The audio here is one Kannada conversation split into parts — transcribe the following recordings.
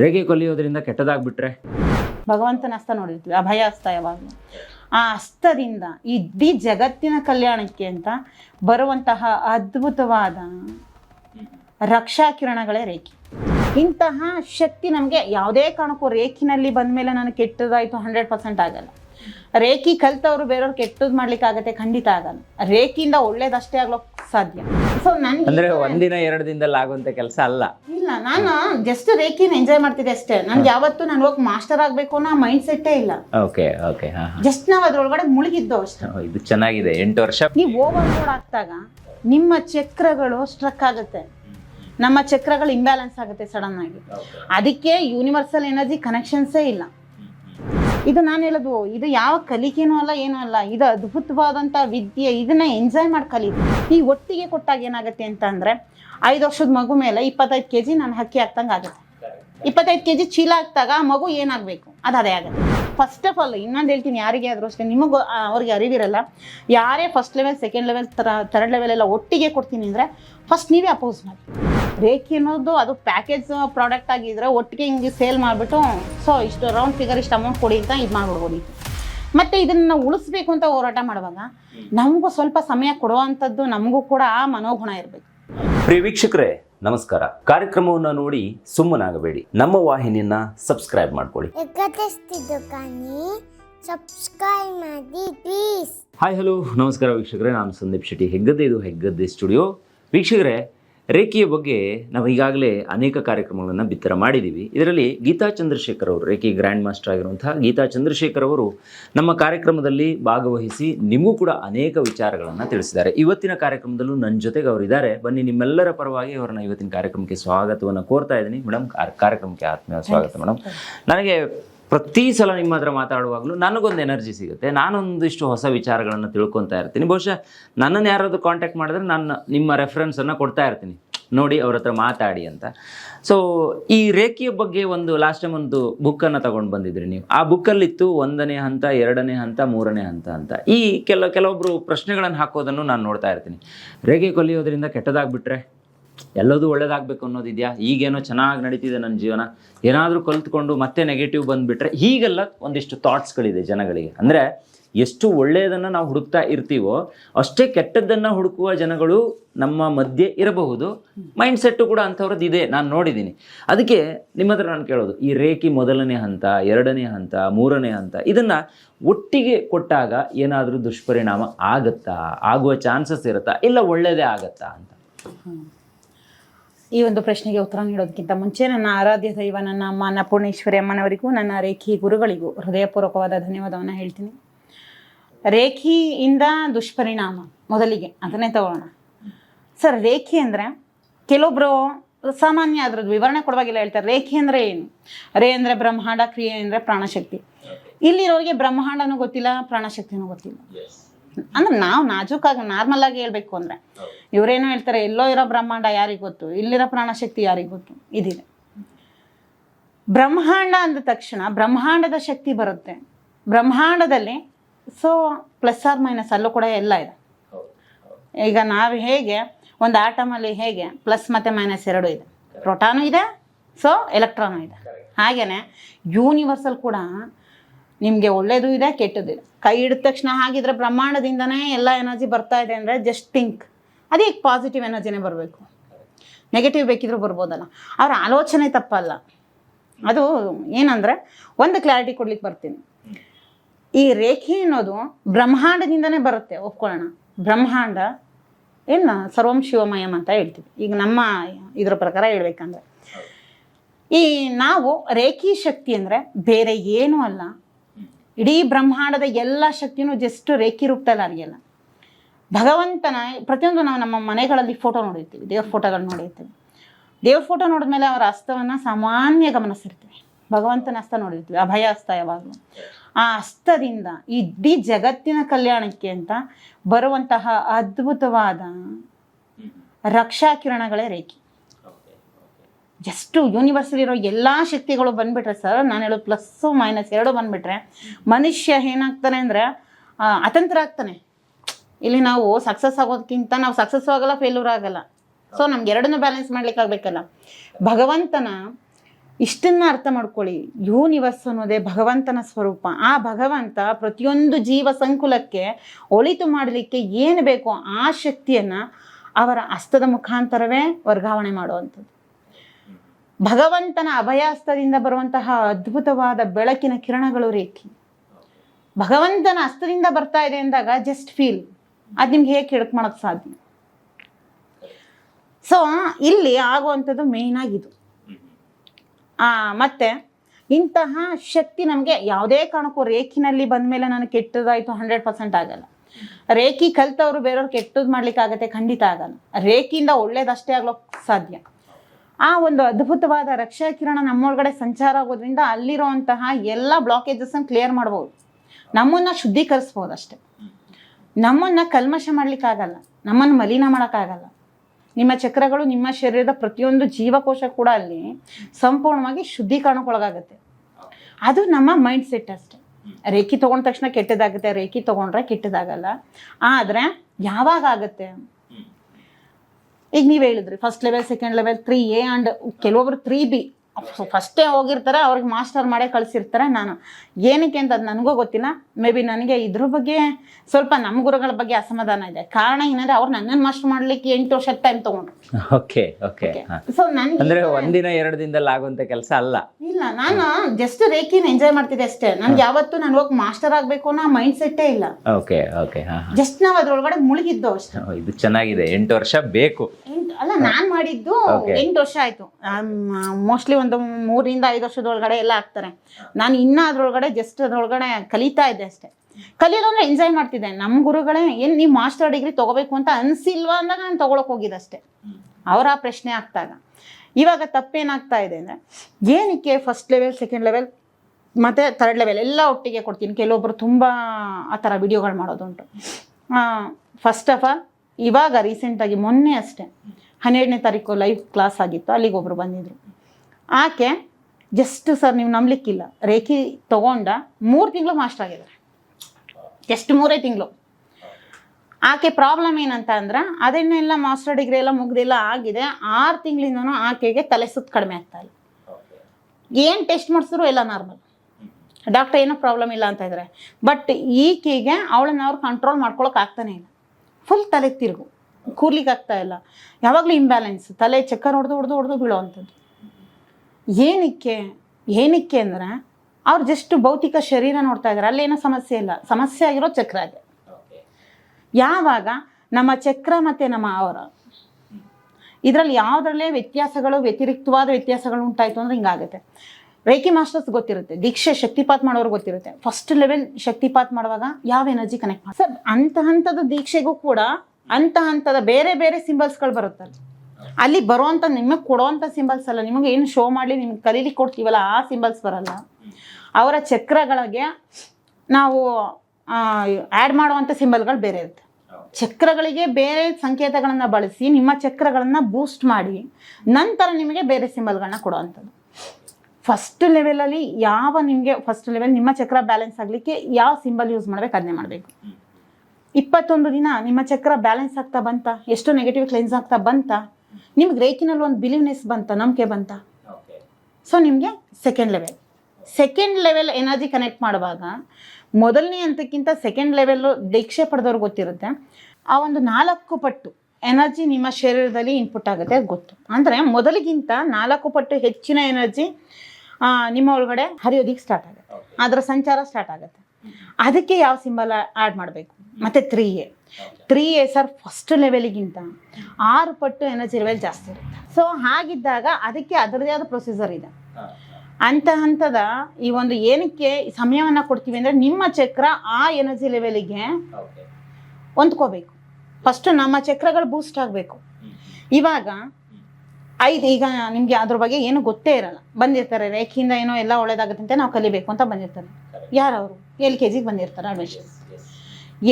ರೇಖೆ ಕೊಲಿಯೋದ್ರಿಂದ ಕೆಟ್ಟದಾಗ್ಬಿಟ್ರೆ? ಭಗವಂತನ ಅಸ್ತ ನೋಡಿರ್ತೀವಿ ಅಭಯ ಅಸ್ತ ಯಾವಾಗಲೂ ಆ ಹಸ್ತದಿಂದ ಇಡೀ ಜಗತ್ತಿನ ಕಲ್ಯಾಣಕ್ಕೆ ಅಂತ ಬರುವಂತಹ ಅದ್ಭುತವಾದ ರಕ್ಷಾ ಕಿರಣಗಳೇ ರೇಖೆ. ಇಂತಹ ಶಕ್ತಿ ನಮಗೆ ಯಾವುದೇ ಕಾರಣಕ್ಕೂ ರೇಖಿನಲ್ಲಿ ಬಂದ ಮೇಲೆ ನಾನು ಕೆಟ್ಟದಾಯಿತು ಹಂಡ್ರೆಡ್ ಪರ್ಸೆಂಟ್ ಆಗಲ್ಲ. ರೇಖಿ ಕಲ್ತವ್ರು ಬೇರೆಯವ್ರು ಕೆಟ್ಟದ್ದು ಮಾಡ್ಲಿಕ್ಕೆ ಆಗತ್ತೆ ಖಂಡಿತ ಆಗಲ್ಲ. ರೇಖಿಯಿಂದ ಒಳ್ಳೇದಷ್ಟೇ ಆಗ್ಲಿಕ್ಕೆ ಸಾಧ್ಯ. ಸೊ ನನ್ ಅಂದ್ರೆ ಒಂದಿನ ಎರಡು ದಿನದಲ್ಲಿ ಆಗುವಂತ ಕೆಲಸ ಅಲ್ಲ. ಇಲ್ಲ ನಾನು ಜಸ್ಟ್ ರೇಖಿನ ಎಂಜಾಯ್ ಮಾಡ್ತಿದ್ದೆ ಅಷ್ಟೇ. ನನ್ಗೆ ಯಾವತ್ತು ನಾನು ಹೋಗಿ ಮಾಸ್ಟರ್ ಆಗ್ಬೇಕು ಅನ್ನೋ ಮೈಂಡ್ ಸೆಟ್ಟೇ ಇಲ್ಲ. ಓಕೆ ಓಕೆ ಹಾ ಜಸ್ಟ್ ನಾವು ಅದ್ರೊಳಗಡೆ ಮುಳುಗಿದ್ದು ಅಷ್ಟೇ. ಇದು ಚೆನ್ನಾಗಿದೆ. ಎಂಟು ವರ್ಷ? ನೀವು ಓವರ್ಲೋಡ್ ಆಗ್ತಾಗ ನಿಮ್ಮ ಚಕ್ರಗಳು ಸ್ಟ್ರಕ್ ಆಗುತ್ತೆ. ನಮ್ಮ ಚಕ್ರಗಳು ಇಂಬ್ಯಾಲೆನ್ಸ್ ಆಗುತ್ತೆ ಸಡನ್ ಆಗಿ. ಅದಕ್ಕೆ ಯೂನಿವರ್ಸಲ್ ಎನರ್ಜಿ ಕನೆಕ್ಷನ್ಸೇ ಇಲ್ಲ. ಇದು ನಾನು ಹೇಳೋದು, ಇದು ಯಾವ ಕಲಿಕೆನೂ ಅಲ್ಲ, ಏನೂ ಅಲ್ಲ. ಇದು ಅದ್ಭುತವಾದಂಥ ವಿದ್ಯೆ, ಇದನ್ನ ಎಂಜಾಯ್ ಮಾಡಿ ಕಲಿ. ಈ ಒಟ್ಟಿಗೆ ಕೊಟ್ಟಾಗ ಏನಾಗುತ್ತೆ ಅಂತ ಅಂದರೆ, ಐದು ವರ್ಷದ ಮಗು ಮೇಲೆ ಇಪ್ಪತ್ತೈದು ಕೆ ಜಿ ನಾನು ಹಕ್ಕಿ ಹಾಕ್ದಂಗೆ ಆಗುತ್ತೆ. ಇಪ್ಪತ್ತೈದು ಕೆ ಜಿ ಚೀಲ ಹಾಕ್ದಾಗ ಮಗು ಏನಾಗಬೇಕು? ಅದು ಅದೇ ಆಗುತ್ತೆ. ಫಸ್ಟ್ ಆಫ್ ಆಲ್ ಇನ್ನೊಂದು ಹೇಳ್ತೀನಿ ಯಾರಿಗೆ ಆದರೂ ಅಷ್ಟೇ, ನಿಮಗೂ ಅವ್ರಿಗೆ ಅರಿವಿರಲ್ಲ. ಯಾರೇ ಫಸ್ಟ್ ಲೆವೆಲ್ ಸೆಕೆಂಡ್ ಲೆವೆಲ್ ಥರ ಥರ್ಡ್ ಲೆವೆಲ್ ಎಲ್ಲ ಒಟ್ಟಿಗೆ ಕೊಡ್ತೀನಿ ಅಂದರೆ ಫಸ್ಟ್ ನೀವೇ ಅಪೋಸ್ ಮಾಡಿ. ರೇಖೆ ಅನ್ನೋದು ಅದು ಪ್ಯಾಕೇಜ್ ಪ್ರಾಡಕ್ಟ್ ಆಗಿದ್ರೆ ಒಟ್ಟಿಗೆ ಹಿಂಗೆ ಸೇಲ್ ಮಾಡಿಬಿಟ್ಟು ಸೊ ಇಷ್ಟು ರೌಂಡ್ ಫಿಗರ್ ಇಷ್ಟು ಅಮೌಂಟ್ ಕೊಡಿ ಅಂತ ಇದು ಮಾಡ್ಬಿಡ್ಬೋದು. ಮತ್ತು ಇದನ್ನು ನಾವು ಉಳಿಸ್ಬೇಕು ಅಂತ ಹೋರಾಟ ಮಾಡುವಾಗ ನಮಗೂ ಸ್ವಲ್ಪ ಸಮಯ ಕೊಡುವಂಥದ್ದು ನಮಗೂ ಕೂಡ ಆ ಮನೋಗುಣ ಇರಬೇಕು. ಪ್ರಿಯ ವೀಕ್ಷಕರೇ ನಮಸ್ಕಾರ. ಕಾರ್ಯಕ್ರಮವನ್ನು ನೋಡಿ ಸುಮ್ಮನಾಗಬೇಡಿ. ನಮ್ಮ ವಾಹಿನಿಯನ್ನ ಸಬ್ಸ್ಕ್ರೈಬ್ ಮಾಡ್ಕೊಳ್ಳಿ. ಸಬ್ಸ್ಕ್ರೈಬ್ ಮಾಡಿ ಪ್ಲೀಸ್ ಹಾಯ್ ಹಲೋ ನಮಸ್ಕಾರ ವೀಕ್ಷಕರೇ ನಾನು ಸಂದೀಪ್ ಶೆಟ್ಟಿ ಹೆಗ್ಗದ್ದೆ ಇದು ಹೆಗ್ಗದ್ದೆ ಸ್ಟುಡಿಯೋ ವೀಕ್ಷಕರೇ ರೇಖೆಯ ಬಗ್ಗೆ ನಾವು ಈಗಾಗಲೇ ಅನೇಕ ಕಾರ್ಯಕ್ರಮಗಳನ್ನು ಬಿತ್ತರ ಮಾಡಿದ್ದೀವಿ ಇದರಲ್ಲಿ ಗೀತಾ ಚಂದ್ರಶೇಖರ್ ಅವರು ರೇಖೆ ಗ್ರ್ಯಾಂಡ್ ಮಾಸ್ಟರ್ ಆಗಿರುವಂತಹ ಗೀತಾ ಚಂದ್ರಶೇಖರ್ ಅವರು ನಮ್ಮ ಕಾರ್ಯಕ್ರಮದಲ್ಲಿ ಭಾಗವಹಿಸಿ ನಿಮಗೂ ಕೂಡ ಅನೇಕ ವಿಚಾರಗಳನ್ನು ತಿಳಿಸಿದ್ದಾರೆ. ಇವತ್ತಿನ ಕಾರ್ಯಕ್ರಮದಲ್ಲೂ ನನ್ನ ಜೊತೆಗೆ ಅವರು ಇದ್ದಾರೆ. ಬನ್ನಿ ನಿಮ್ಮೆಲ್ಲರ ಪರವಾಗಿ ಅವರನ್ನ ಇವತ್ತಿನ ಕಾರ್ಯಕ್ರಮಕ್ಕೆ ಸ್ವಾಗತವನ್ನು ಕೋರ್ತಾ ಇದ್ದೀನಿ. ಮೇಡಮ್ ಕಾರ್ಯಕ್ರಮಕ್ಕೆ ಆತ್ಮೀಯ ಸ್ವಾಗತ ಮೇಡಮ್ ನನಗೆ ಪ್ರತಿ ಸಲ ನಿಮ್ಮ ಹತ್ರ ಮಾತಾಡುವಾಗಲೂ ನನಗೊಂದು ಎನರ್ಜಿ ಸಿಗುತ್ತೆ. ನಾನೊಂದಿಷ್ಟು ಹೊಸ ವಿಚಾರಗಳನ್ನು ತಿಳ್ಕೊತಾ ಇರ್ತೀನಿ. ಬಹುಶಃ ನನ್ನನ್ನು ಯಾರಾದರೂ ಕಾಂಟ್ಯಾಕ್ಟ್ ಮಾಡಿದ್ರೆ ನಾನು ನಿಮ್ಮ ರೆಫರೆನ್ಸನ್ನು ಕೊಡ್ತಾ ಇರ್ತೀನಿ. ನೋಡಿ ಅವ್ರ ಹತ್ರ ಮಾತಾಡಿ ಅಂತ. ಸೊ ಈ ರೇಖೆಯ ಬಗ್ಗೆ ಒಂದು ಲಾಸ್ಟ್ ಟೈಮ್ ಒಂದು ಬುಕ್ಕನ್ನು ತಗೊಂಡು ಬಂದಿದ್ರಿ ನೀವು. ಆ ಬುಕ್ಕಲ್ಲಿತ್ತು ಒಂದನೇ ಹಂತ, ಎರಡನೇ ಹಂತ, ಮೂರನೇ ಹಂತ ಅಂತ. ಈ ಕೆಲ ಕೆಲವೊಬ್ಬರು ಪ್ರಶ್ನೆಗಳನ್ನು ಹಾಕೋದನ್ನು ನಾನು ನೋಡ್ತಾ ಇರ್ತೀನಿ. ರೇಖೆ ಕೊಲಿಯೋದ್ರಿಂದ ಕೆಟ್ಟದಾಗ್ಬಿಟ್ರೆ ಎಲ್ಲದೂ ಒಳ್ಳೇದಾಗಬೇಕು ಅನ್ನೋದಿದೆಯಾ? ಈಗೇನೋ ಚೆನ್ನಾಗಿ ನಡೀತಿದೆ ನನ್ನ ಜೀವನ. ಏನಾದರೂ ಕಲ್ತ್ಕೊಂಡು ಮತ್ತೆ ನೆಗೆಟಿವ್ ಬಂದುಬಿಟ್ರೆ ಹೀಗೆಲ್ಲ ಒಂದಿಷ್ಟು ಥಾಟ್ಸ್ಗಳಿದೆ ಜನಗಳಿಗೆ. ಅಂದರೆ ಎಷ್ಟು ಒಳ್ಳೆಯದನ್ನು ನಾವು ಹುಡುಕ್ತಾ ಇರ್ತೀವೋ ಅಷ್ಟೇ ಕೆಟ್ಟದ್ದನ್ನು ಹುಡುಕುವ ಜನಗಳು ನಮ್ಮ ಮಧ್ಯೆ ಇರಬಹುದು. ಮೈಂಡ್ ಸೆಟ್ಟು ಕೂಡ ಅಂಥವ್ರದ್ದು ಇದೆ. ನಾನು ನೋಡಿದ್ದೀನಿ ಅದಕ್ಕೆ ನಿಮ್ಮ ಹತ್ರ ನಾನು ಕೇಳೋದು. ಈ ರೇಖಿ ಮೊದಲನೇ ಹಂತ, ಎರಡನೇ ಹಂತ, ಮೂರನೇ ಹಂತ, ಇದನ್ನು ಒಟ್ಟಿಗೆ ಕೊಟ್ಟಾಗ ಏನಾದರೂ ದುಷ್ಪರಿಣಾಮ ಆಗುತ್ತಾ? ಆಗುವ ಚಾನ್ಸಸ್ ಇರುತ್ತಾ? ಇಲ್ಲ ಒಳ್ಳೆಯದೇ ಆಗತ್ತಾ ಅಂತ? ಈ ಒಂದು ಪ್ರಶ್ನೆಗೆ ಉತ್ತರ ನೀಡೋದಕ್ಕಿಂತ ಮುಂಚೆ ನನ್ನ ಆರಾಧ್ಯ ದೈವ, ನನ್ನ ಅಮ್ಮ ಅನ್ನಪೂರ್ಣೇಶ್ವರಿ ಅಮ್ಮನವರಿಗೂ, ನನ್ನ ರೇಖಿ ಗುರುಗಳಿಗೂ ಹೃದಯಪೂರ್ವಕವಾದ ಧನ್ಯವಾದವನ್ನು ಹೇಳ್ತೀನಿ. ರೇಖಿಯಿಂದ ದುಷ್ಪರಿಣಾಮ ಮೊದಲಿಗೆ ಅದನ್ನೇ ತಗೊಳ್ಳೋಣ ಸರ್ ರೇಖಿ ಅಂದರೆ ಕೆಲವೊಬ್ಬರು ಸಾಮಾನ್ಯ ಅದ್ರದ್ದು ವಿವರಣೆ ಕೊಡುವಾಗಿಲ್ಲ ಹೇಳ್ತಾರೆ ರೇಖಿ ಅಂದರೆ ಏನು? ರೇ ಅಂದರೆ ಬ್ರಹ್ಮಾಂಡ ಕ್ರಿಯೆ ಅಂದರೆ ಪ್ರಾಣಶಕ್ತಿ. ಇಲ್ಲಿರೋರಿಗೆ ಬ್ರಹ್ಮಾಂಡನೂ ಗೊತ್ತಿಲ್ಲ ಪ್ರಾಣಶಕ್ತಿನೂ ಗೊತ್ತಿಲ್ಲ. ಅಂದ್ರೆ ನಾವು ನಾಜೂಕಾಗಿ ನಾರ್ಮಲ್ ಆಗಿ ಹೇಳ್ಬೇಕು ಅಂದ್ರೆ ಇವರೇನು ಹೇಳ್ತಾರೆ ಎಲ್ಲೋ ಇರೋ ಬ್ರಹ್ಮಾಂಡ ಯಾರಿಗೆ ಗೊತ್ತು? ಇಲ್ಲಿರೋ ಪ್ರಾಣಶಕ್ತಿ ಯಾರಿಗೆ ಗೊತ್ತು? ಇದಿದೆ. ಬ್ರಹ್ಮಾಂಡ ಅಂದ ತಕ್ಷಣ ಬ್ರಹ್ಮಾಂಡದ ಶಕ್ತಿ ಬರುತ್ತೆ. ಬ್ರಹ್ಮಾಂಡದಲ್ಲಿ ಸೊ ಪ್ಲಸ್ ಆರ್ ಮೈನಸ್ ಅಲ್ಲೂ ಕೂಡ ಎಲ್ಲ ಇದೆ. ಈಗ ನಾವು ಹೇಗೆ, ಒಂದು ಆಟಮಲ್ಲಿ ಹೇಗೆ ಪ್ಲಸ್ ಮತ್ತು ಮೈನಸ್ ಎರಡು ಇದೆ. ಪ್ರೋಟಾನು ಇದೆ ಸೊ ಎಲೆಕ್ಟ್ರಾನು ಇದೆ. ಹಾಗೆಯೇ ಯೂನಿವರ್ಸಲ್ ಕೂಡ ನಿಮಗೆ ಒಳ್ಳೆಯದು ಇದೆ, ಕೆಟ್ಟದ್ದು ಇದೆ. ಕೈ ಹಿಡಿದ ತಕ್ಷಣ ಹಾಗಿದ್ರೆ ಬ್ರಹ್ಮಾಂಡದಿಂದನೇ ಎಲ್ಲ ಎನರ್ಜಿ ಬರ್ತಾ ಇದೆ ಅಂದರೆ ಜಸ್ಟ್ ಥಿಂಕ್ ಅದೇ ಪಾಸಿಟಿವ್ ಎನರ್ಜಿನೇ ಬರಬೇಕು. ನೆಗೆಟಿವ್ ಬೇಕಿದ್ರೂ ಬರ್ಬೋದಲ್ಲ. ಅವ್ರ ಆಲೋಚನೆ ತಪ್ಪಲ್ಲ. ಅದು ಏನಂದರೆ, ಒಂದು ಕ್ಲಾರಿಟಿ ಕೊಡ್ಲಿಕ್ಕೆ ಬರ್ತೀನಿ. ಈ ರೇಖೆ ಅನ್ನೋದು ಬ್ರಹ್ಮಾಂಡದಿಂದನೇ ಬರುತ್ತೆ, ಒಪ್ಕೊಳ್ಳೋಣ. ಬ್ರಹ್ಮಾಂಡ, ಏನು ಸರ್ವಂ ಶಿವಮಯಂ ಅಂತ ಹೇಳ್ತೀವಿ. ಈಗ ನಮ್ಮ ಇದ್ರ ಪ್ರಕಾರ ಹೇಳ್ಬೇಕಂದ್ರೆ. ಈ ನಾವು ರೇಖಿ ಶಕ್ತಿ ಅಂದರೆ ಬೇರೆ ಏನೂ ಅಲ್ಲ. ಇಡೀ ಬ್ರಹ್ಮಾಂಡದ ಎಲ್ಲ ಶಕ್ತಿನೂ ಜಸ್ಟ್ ರೇಖಿ ರೂಪದಲ್ಲಿ ಅರಿಯಲ್ಲ ಭಗವಂತನ, ಪ್ರತಿಯೊಂದು ನಾವು ನಮ್ಮ ಮನೆಗಳಲ್ಲಿ ಫೋಟೋ ನೋಡಿರ್ತೀವಿ, ದೇವ್ರ ಫೋಟೋಗಳು ನೋಡಿರ್ತೀವಿ. ದೇವ್ರ ಫೋಟೋ ನೋಡಿದ್ಮೇಲೆ ಅವರ ಹಸ್ತವನ್ನು ಸಾಮಾನ್ಯ ಗಮನಿಸಿರ್ತೀವಿ ಭಗವಂತನ ಹಸ್ತ ನೋಡಿರ್ತೀವಿ, ಅಭಯ ಹಸ್ತ ಯಾವಾಗಲೂ. ಆ ಹಸ್ತದಿಂದ ಇಡೀ ಜಗತ್ತಿನ ಕಲ್ಯಾಣಕ್ಕೆ ಅಂತ ಬರುವಂತಹ ಅದ್ಭುತವಾದ ರಕ್ಷಾ ಕಿರಣಗಳೇ ರೇಖೆ. ಜಸ್ಟು ಯೂನಿವರ್ಸ್ ಇರೋ ಎಲ್ಲ ಶಕ್ತಿಗಳು ಬಂದ್ಬಿಟ್ರೆ ಸರ್ ನಾನು ಹೇಳೋದು ಪ್ಲಸ್ಸು ಮೈನಸ್ ಎರಡು ಬಂದ್ಬಿಟ್ರೆ ಮನುಷ್ಯ ಏನಾಗ್ತಾನೆ ಅಂದರೆ ಅತಂತ್ರ ಆಗ್ತಾನೆ. ಇಲ್ಲಿ ನಾವು ಸಕ್ಸಸ್ ಆಗೋದಕ್ಕಿಂತ ನಾವು ಸಕ್ಸಸ್ ಆಗಲ್ಲ ಫೇಲ್ಯೂರ್ ಆಗಲ್ಲ. ಸೊ ನಮ್ಗೆ ಎರಡನ್ನೂ ಬ್ಯಾಲೆನ್ಸ್ ಮಾಡ್ಲಿಕ್ಕೆ ಆಗಬೇಕಲ್ಲ ಭಗವಂತನ ಇಷ್ಟನ್ನ ಅರ್ಥ ಮಾಡ್ಕೊಳ್ಳಿ. ಯೂನಿವರ್ಸ್ ಅನ್ನೋದೇ ಭಗವಂತನ ಸ್ವರೂಪ. ಆ ಭಗವಂತ ಪ್ರತಿಯೊಂದು ಜೀವ ಸಂಕುಲಕ್ಕೆ ಒಳಿತು ಮಾಡಲಿಕ್ಕೆ ಏನು ಬೇಕೋ ಆ ಶಕ್ತಿಯನ್ನು ಅವರ ಹಸ್ತದ ಮುಖಾಂತರವೇ ವರ್ಗಾವಣೆ ಮಾಡುವಂಥದ್ದು. ಭಗವಂತನ ಅಭಯಹಸ್ತದಿಂದ ಬರುವಂತಹ ಅದ್ಭುತವಾದ ಬೆಳಕಿನ ಕಿರಣಗಳು ರೇಖಿ. ಭಗವಂತನ ಹಸ್ತದಿಂದ ಬರ್ತಾ ಇದೆ ಅಂದಾಗ ಜಸ್ಟ್ ಫೀಲ್. ಅದು ನಿಮ್ಗೆ ಹೇಗೆ ಕೆಡಕ್ ಮಾಡೋಕ್ಕೆ ಸಾಧ್ಯ? ಸೊ ಇಲ್ಲಿ ಆಗುವಂಥದ್ದು ಮೇಯ್ನ್ ಆಗಿದು ಆ, ಮತ್ತೆ ಇಂತಹ ಶಕ್ತಿ ನಮಗೆ ಯಾವುದೇ ಕಾರಣಕ್ಕೂ ರೇಖಿನಲ್ಲಿ ಬಂದ ಮೇಲೆ ನಾನು ಕೆಟ್ಟದಾಯಿತು ಹಂಡ್ರೆಡ್ ಪರ್ಸೆಂಟ್ ಆಗಲ್ಲ. ರೇಖಿ ಕಲ್ತವ್ರು ಬೇರೆಯವ್ರು ಕೆಟ್ಟದ್ದು ಮಾಡ್ಲಿಕ್ಕೆ ಆಗತ್ತೆ, ಖಂಡಿತ ಆಗಲ್ಲ. ರೇಖಿಯಿಂದ ಒಳ್ಳೇದಷ್ಟೇ ಆಗ್ಲಿಕ್ಕೆ ಸಾಧ್ಯ. ಆ ಒಂದು ಅದ್ಭುತವಾದ ರಕ್ಷಾ ಕಿರಣ ನಮ್ಮೊಳಗಡೆ ಸಂಚಾರ ಆಗೋದ್ರಿಂದ ಅಲ್ಲಿರುವಂತಹ ಎಲ್ಲ ಬ್ಲಾಕೇಜಸ್ಸನ್ನು ಕ್ಲಿಯರ್ ಮಾಡ್ಬೋದು. ನಮ್ಮನ್ನ ಶುದ್ಧೀಕರಿಸ್ಬೋದು ಅಷ್ಟೇ ನಮ್ಮನ್ನ ಕಲ್ಮಶ ಮಾಡ್ಲಿಕ್ಕಾಗಲ್ಲ ನಮ್ಮನ್ನು ಮಲಿನ ಮಾಡೋಕ್ಕಾಗಲ್ಲ. ನಿಮ್ಮ ಚಕ್ರಗಳು ನಿಮ್ಮ ಶರೀರದ ಪ್ರತಿಯೊಂದು ಜೀವಕೋಶ ಕೂಡ ಅಲ್ಲಿ ಸಂಪೂರ್ಣವಾಗಿ ಶುದ್ಧೀಕರಣಕ್ಕೊಳಗಾಗುತ್ತೆ. ಅದು ನಮ್ಮ ಮೈಂಡ್ ಸೆಟ್ ಅಷ್ಟೇ. ರೇಖಿ ತೊಗೊಂಡ ತಕ್ಷಣ ಕೆಟ್ಟದಾಗುತ್ತೆ ರೇಖಿ ತೊಗೊಂಡ್ರೆ ಕೆಟ್ಟದಾಗಲ್ಲ. ಆದರೆ ಯಾವಾಗ ಆಗುತ್ತೆ? ಈಗ ನೀವು ಹೇಳಿದ್ರಿ first level second level three A and ಕೆಲವೊಬ್ರು ತ್ರೀ ಬಿ ಫಸ್ಟೇ ಹೋಗಿರ್ತಾರೆ ಅವ್ರಿಗೆ ಮಾಸ್ಟರ್ ಮಾಡೇ ಕಳಿಸಿರ್ತಾರೆ ನಾನು. ಏನಕ್ಕೆ ಅಂತ ಅದು ನನಗೂ ಗೊತ್ತಿಲ್ಲ. ಮೇ ಬಿ ನನಗೆ ಇದ್ರ ಬಗ್ಗೆ ಸ್ವಲ್ಪ ನಮ್ಮ ಗುರುಗಳ ಬಗ್ಗೆ ಅಸಮಾಧಾನ ಇದೆ. ಕಾರಣ ಏನಂದ್ರೆ ಅವ್ರು ನನ್ನನ್ನು ಮಾಸ್ಟರ್ ಮಾಡ್ಲಿಕ್ಕೆ ಎಂಟು ವರ್ಷ ಟೈಮ್ ತಗೊಂಡ್ರು. ಓಕೆ ಓಕೆ ಸೊ ನನಗೆ ಅಂದ್ರೆ ಒಂದಿನ ಎರಡು ದಿನದಲ್ಲಿ ಆಗುವಂತ ಕೆಲಸ ಅಲ್ಲ? ಇಲ್ಲ ನಾನು ಜಸ್ಟ್ ರೇಖಿನ ಎಂಜಾಯ್ ಮಾಡ್ತಿದ್ದೆ ಅಷ್ಟೇ. ನನ್ಗೆ ಯಾವತ್ತು ನಾನು ಹೋಗಿ ಮಾಸ್ಟರ್ ಆಗಬೇಕು ಅನ್ನೋ ಮೈಂಡ್ ಸೆಟ್ಟೇ ಇಲ್ಲ. ಓಕೆ ಓಕೆ ಜಸ್ಟ್ ನಾವು ಅದ್ರೊಳಗಡೆ ಮುಳುಗಿದ್ದು ಅಷ್ಟೇ. ಇದು ಚೆನ್ನಾಗಿದೆ. ಎಂಟು ವರ್ಷ ಬೇಕು. ಅಲ್ಲ ನಾನ್ ಮಾಡಿದ್ದು Okay. ಎಂಟು ವರ್ಷ ಆಯ್ತು. ಮೋಸ್ಟ್ಲಿ ಒಂದು ಮೂರಿಂದ ಐದು ವರ್ಷದೊಳಗಡೆ ಎಲ್ಲ ಆಗ್ತಾರೆ ನಾನು ಇನ್ನ ಅದ್ರೊಳಗಡೆ ಜಸ್ಟ್ ಅದ್ರೊಳಗಡೆ ಕಲಿತಾ ಇದ್ದೆ ಅಷ್ಟೇ. ಕಲಿಯೋದು ಅಂದ್ರೆ ಎಂಜಾಯ್ ಮಾಡ್ತಿದ್ದೆ. ನಮ್ಮ ಗುರುಗಳೇ ಏನ್ ನೀವು ಮಾಸ್ಟರ್ ಡಿಗ್ರಿ ತಗೋಬೇಕು ಅಂತ ಅನ್ಸಿಲ್ವಾ ಅಂದಾಗ ನಾನು ತಗೊಳಕ್ ಹೋಗಿದ್ದೆ ಅಷ್ಟೇ. ಅವರ ಪ್ರಶ್ನೆ ಆಗ್ತಾಗ ಇವಾಗ ತಪ್ಪೇನಾಗ್ತಾ ಇದೆ ಅಂದ್ರೆ ಏನಕ್ಕೆ ಫಸ್ಟ್ ಲೆವೆಲ್ ಸೆಕೆಂಡ್ ಲೆವೆಲ್ ಮತ್ತೆ ಥರ್ಡ್ ಲೆವೆಲ್ ಎಲ್ಲ ಒಟ್ಟಿಗೆ ಕೊಡ್ತೀನಿ. ಕೆಲವೊಬ್ರು ತುಂಬಾ ಆ ಥರ ವಿಡಿಯೋಗಳು ಮಾಡೋದುಂಟು. ಫಸ್ಟ್ ಆಫ್ ಆಲ್ ಇವಾಗ ರೀಸೆಂಟಾಗಿ ಮೊನ್ನೆ ಅಷ್ಟೇ. ಹನ್ನೆರಡನೇ ತಾರೀಕು ಲೈವ್ ಕ್ಲಾಸ್ ಆಗಿತ್ತು, ಅಲ್ಲಿಗೆ ಒಬ್ಬರು ಬಂದಿದ್ರು. ಆಕೆ, ಜಸ್ಟ್ ಸರ್ ನೀವು ನಂಬಲಿಕ್ಕಿಲ್ಲ. ರೇಖಿ ತಗೊಂಡ ಮೂರು ತಿಂಗಳು ಮಾಸ್ಟರ್ ಆಗಿದ್ದಾರೆ ಜಸ್ಟ್ ಮೂರೇ ತಿಂಗಳು. ಆಕೆ ಪ್ರಾಬ್ಲಮ್ ಏನಂತ ಅಂದ್ರೆ, ಅದನ್ನೆಲ್ಲ ಮಾಸ್ಟರ್ ಡಿಗ್ರಿ ಎಲ್ಲ ಮುಗ್ದೆಲ್ಲ, ಆಗಿದೆ. ಆರು ತಿಂಗಳಿಂದನೂ ಆಕೆಗೆ ತಲೆ ಸುತ್ತ ಕಡಿಮೆ ಆಗ್ತಾ ಇಲ್ಲ. ಏನು ಟೆಸ್ಟ್ ಮಾಡಿಸಿದ್ರು ಎಲ್ಲ ನಾರ್ಮಲ್ ಡಾಕ್ಟರ್ ಏನೂ ಪ್ರಾಬ್ಲಮ್ ಇಲ್ಲ ಅಂತ ಇದ್ದಾರೆ ಬಟ್ ಈಕೆಗೆ ಅವಳನ್ನ ಅವ್ರು ಕಂಟ್ರೋಲ್ ಮಾಡ್ಕೊಳ್ಳೋಕೆ ಆಗ್ತಾನೆ ಇಲ್ಲ. ಫುಲ್ ತಲೆ ತಿರುಗು. ಕೂರ್ಲಿಕ್ಕೆ ಆಗ್ತಾ ಇಲ್ಲ. ಯಾವಾಗಲೂ ಇಂಬ್ಯಾಲೆನ್ಸ್ ತಲೆ ಚಕ್ಕರ್ ಹೊಡೆದು ಹೊಡೆದು ಹೊಡೆದು ಬೀಳೋವಂಥದ್ದು. ಏನಕ್ಕೆ ಏನಕ್ಕೆ ಅಂದರೆ ಅವ್ರು ಜಸ್ಟ್ ಭೌತಿಕ ಶರೀರ ನೋಡ್ತಾ ಇದ್ದಾರೆ ಅಲ್ಲೇನೋ ಸಮಸ್ಯೆ ಇಲ್ಲ. ಸಮಸ್ಯೆ ಆಗಿರೋ ಚಕ್ರ ಇದೆ ಯಾವಾಗ ನಮ್ಮ ಚಕ್ರ ಮತ್ತು ನಮ್ಮ ಅವರ ಇದರಲ್ಲಿ ಯಾವುದರಲ್ಲೇ ವ್ಯತ್ಯಾಸಗಳು ವ್ಯತಿರಿಕ್ತವಾದ ವ್ಯತ್ಯಾಸಗಳು ಉಂಟಾಯಿತು ಅಂದ್ರೆ ಹಿಂಗಾಗುತ್ತೆ. ರೇಖಿ ಮಾಸ್ಟರ್ಸ್ ಗೊತ್ತಿರುತ್ತೆ ದೀಕ್ಷೆ ಶಕ್ತಿಪಾತ್ ಮಾಡೋರು ಗೊತ್ತಿರುತ್ತೆ. ಫಸ್ಟ್ ಲೆವೆಲ್ ಶಕ್ತಿಪಾತ್ ಮಾಡುವಾಗ ಯಾವ ಎನರ್ಜಿ ಕನೆಕ್ಟ್ ಮಾಡಿ ಸರ್ ಅಂತ ಹಂತದ ದೀಕ್ಷೆಗೂ ಕೂಡ ಅಂತ ಹಂತದ ಬೇರೆ ಬೇರೆ ಸಿಂಬಲ್ಸ್ಗಳು ಬರುತ್ತಲ್ಲ. ಅಲ್ಲಿ ಬರುವಂಥ ನಿಮಗೆ ಕೊಡುವಂತ ಸಿಂಬಲ್ಸ್ ಅಲ್ಲ. ನಿಮಗೆ ಏನು ಶೋ ಮಾಡಲಿ, ನಿಮ್ಗೆ ಕಲೀಲಿ ಕೊಡ್ತೀವಲ್ಲ, ಆ ಸಿಂಬಲ್ಸ್ ಬರಲ್ಲ. ಅವರ ಚಕ್ರಗಳಿಗೆ ನಾವು ಆ್ಯಡ್ ಮಾಡುವಂಥ ಸಿಂಬಲ್ಗಳು ಬೇರೆ ಇರುತ್ತೆ. ಚಕ್ರಗಳಿಗೆ ಬೇರೆ ಸಂಕೇತಗಳನ್ನು ಬಳಸಿ, ನಿಮ್ಮ ಚಕ್ರಗಳನ್ನು ಬೂಸ್ಟ್ ಮಾಡಿ, ನಂತರ ನಿಮಗೆ ಬೇರೆ ಸಿಂಬಲ್ಗಳನ್ನ ಕೊಡುವಂಥದ್ದು. ಫಸ್ಟ್ ಲೆವೆಲಲ್ಲಿ ಯಾವ ನಿಮಗೆ ಫಸ್ಟ್ ಲೆವೆಲ್ ನಿಮ್ಮ ಚಕ್ರ ಬ್ಯಾಲೆನ್ಸ್ ಆಗಲಿಕ್ಕೆ ಯಾವ ಸಿಂಬಲ್ ಯೂಸ್ ಮಾಡ್ಬೇಕು ಅದನ್ನೇ ಮಾಡಬೇಕು. ಇಪ್ಪತ್ತೊಂದು ದಿನ ನಿಮ್ಮ ಚಕ್ರ ಬ್ಯಾಲೆನ್ಸ್ ಆಗ್ತಾ ಬಂತ? ಎಷ್ಟು ನೆಗೆಟಿವ್ ಕ್ಲೆನ್ಸ್ ಆಗ್ತಾ ಬಂತ? ನಿಮ್ಗೆ ರೇಕಿನಲ್ಲಿ ಒಂದು ಬಿಲೀವ್ನೆಸ್ ಬಂತ ನಂಬಿಕೆ ಬಂತ? ಸೊ ನಿಮಗೆ second level second level energy connect ಮಾಡುವಾಗ ಮೊದಲನೇ ಹಂತಕ್ಕಿಂತ ಸೆಕೆಂಡ್ ಲೆವೆಲ್ಲು ದೀಕ್ಷೆ ಪಡೆದವ್ರಿಗೆ ಗೊತ್ತಿರುತ್ತೆ. ಆ ಒಂದು ನಾಲ್ಕು ಪಟ್ಟು ಎನರ್ಜಿ ನಿಮ್ಮ ಶರೀರದಲ್ಲಿ ಇನ್ಪುಟ್ ಆಗುತ್ತೆ ಅದು ಗೊತ್ತು. ಅಂದರೆ ಮೊದಲಿಗಿಂತ ನಾಲ್ಕು ಪಟ್ಟು ಹೆಚ್ಚಿನ ಎನರ್ಜಿ ನಿಮ್ಮ ಒಳಗಡೆ ಹರಿಯೋದಿಕ್ಕೆ ಸ್ಟಾರ್ಟ್ ಆಗುತ್ತೆ. ಅದರ ಸಂಚಾರ ಸ್ಟಾರ್ಟ್ ಆಗುತ್ತೆ. ಅದಕ್ಕೆ ಯಾವ ಸಿಂಬಲ್ ಆ್ಯಡ್ ಮಾಡಬೇಕು? ಮತ್ತು three A three A sir first ಲೆವೆಲಿಗಿಂತ ಆರು ಪಟ್ಟು ಎನರ್ಜಿ ಲೆವೆಲ್ ಜಾಸ್ತಿ ಇರುತ್ತೆ. ಸೊ ಹಾಗಿದ್ದಾಗ ಅದಕ್ಕೆ ಅದರದೇ ಆದ ಪ್ರೊಸೀಜರ್ ಇದೆ. ಅಂತ ಹಂತದ ಈ ಒಂದು ಏನಕ್ಕೆ ಸಮಯವನ್ನು ಕೊಡ್ತೀವಿ ಅಂದರೆ ನಿಮ್ಮ ಚಕ್ರ ಆ ಎನರ್ಜಿ ಲೆವೆಲಿಗೆ ಹೊಂದ್ಕೋಬೇಕು. ಫಸ್ಟ್ ನಮ್ಮ ಚಕ್ರಗಳು ಬೂಸ್ಟ್ ಆಗಬೇಕು. ಇವಾಗ ಐದು ಈಗ ನಿಮಗೆ ಅದ್ರ ಬಗ್ಗೆ ಏನು ಗೊತ್ತೇ ಇರಲ್ಲ. ಬಂದಿರ್ತಾರೆ ರೇಖೆಯಿಂದ ಏನೋ ಎಲ್ಲ ಒಳ್ಳೇದಾಗುತ್ತೆ ಅಂತ ನಾವು ಕಲಿಬೇಕು ಅಂತ ಬಂದಿರ್ತಾರೆ. ಯಾರವರು? ಎಲ್ ಕೆ ಜಿಗೆ ಬಂದಿರ್ತಾರೆ ಅಡ್ಮಿಷನ್